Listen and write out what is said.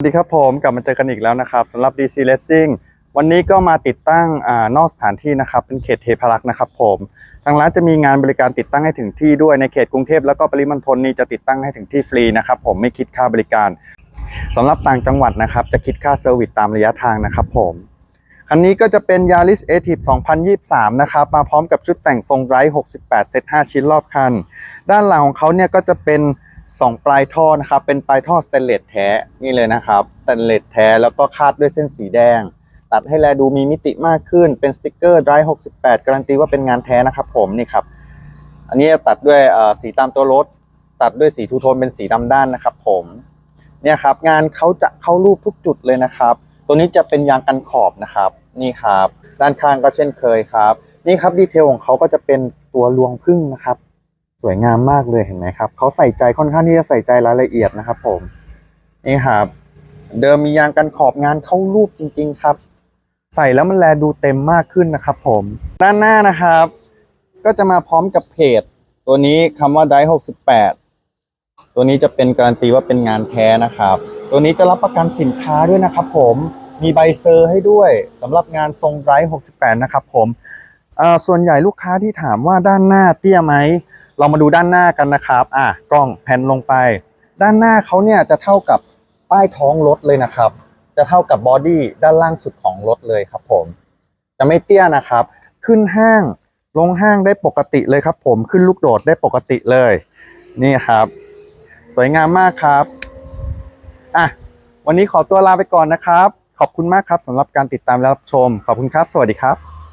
สวัสดีครับผมกลับมาเจอกันอีกแล้วนะครับสำหรับ DC Racing วันนี้ก็มาติดตั้งอานอกสถานที่นะครับ เป็นเขตเทพารักษ์นะครับผมทางร้านจะมีงานบริการติดตั้งให้ถึงที่ด้วยในเขตกรุงเทพแล้วก็ปริมณฑลนี้จะติดตั้งให้ถึงที่ฟรีนะครับผมไม่คิดค่าบริการสำหรับต่างจังหวัดนะครับ จะคิดค่าเซอร์วิสตามระยะทางนะครับผมคันนี้ก็จะเป็น Yaris a t i v 2023 นะครับ มาพร้อมกับชุดแต่งทรงไร้68 เซต 5 ชิ้นรอบคัน ด้านหลังของเขาเนี่ยก็จะเป็น 2 ปลายท่อนะครับ เป็นปลายท่อสเตนเลสแท้นี่เลยนะครับสเตนเลสแท้แล้วก็คาดด้วยเส้นสีแดง ตัดให้แลดูมีมิติมากขึ้นเป็นสติกเกอร์ Dry 68 การันตีว่าเป็นงานแท้นะครับผมนี่ครับ อันนี้ตัดด้วยสีตามตัวรถ ตัดด้วยสีทูโทนเป็นสีดำด้านนะครับผมเนี่ยครับงานเขาจะเข้ารูปทุกจุดเลยนะครับ ตัวนี้จะเป็นยางกันขอบนะครับนี่ครับ ด้านข้างก็เช่นเคยครับ นี่ครับดีเทลของเขาก็จะเป็นตัวลวงพึ่งนะครับ สวยงามมากเลยเห็นไหมครับเขาใส่ใจค่อนข้างที่จะใส่ใจรายละเอียดนะครับผมนี่ครับเดิมมียางกันขอบงานเข้ารูปจริง ๆ ครับ ใส่แล้วมันแลดูเต็มมากขึ้นนะครับ ผม ด้านหน้านะครับ ก็จะมาพร้อมกับเพจตัวนี้คำว่าได68ตัวนี้จะเป็นการันตีว่าเป็นงานแท้นะครับ ตัวนี้จะรับประกันสินค้าด้วยนะครับ ผมมีใบเซอร์ให้ด้วยสำหรับงานทรงได68นะครับ ผม ส่วนใหญ่ลูกค้าที่ถามว่าด้านหน้าเตี้ยไหม เรามาดูด้านหน้ากันนะครับ อะกล้องแพนลงไป ด้านหน้าเขาเนี่ยจะเท่ากับใต้ท้องรถเลยนะครับ จะเท่ากับบอดี้ด้านล่างสุดของรถเลยครับผม จะไม่เตี้ยนะครับ ขึ้นห้างลงห้างได้ปกติเลยครับ ผมขึ้นลูกโดดได้ปกติเลย นี่ครับ สวยงามมากครับอะวันนี้ขอตัวลาไปก่อนนะครับ ขอบคุณมากครับสำหรับการติดตามและรับชม ขอบคุณครับ สวัสดีครับ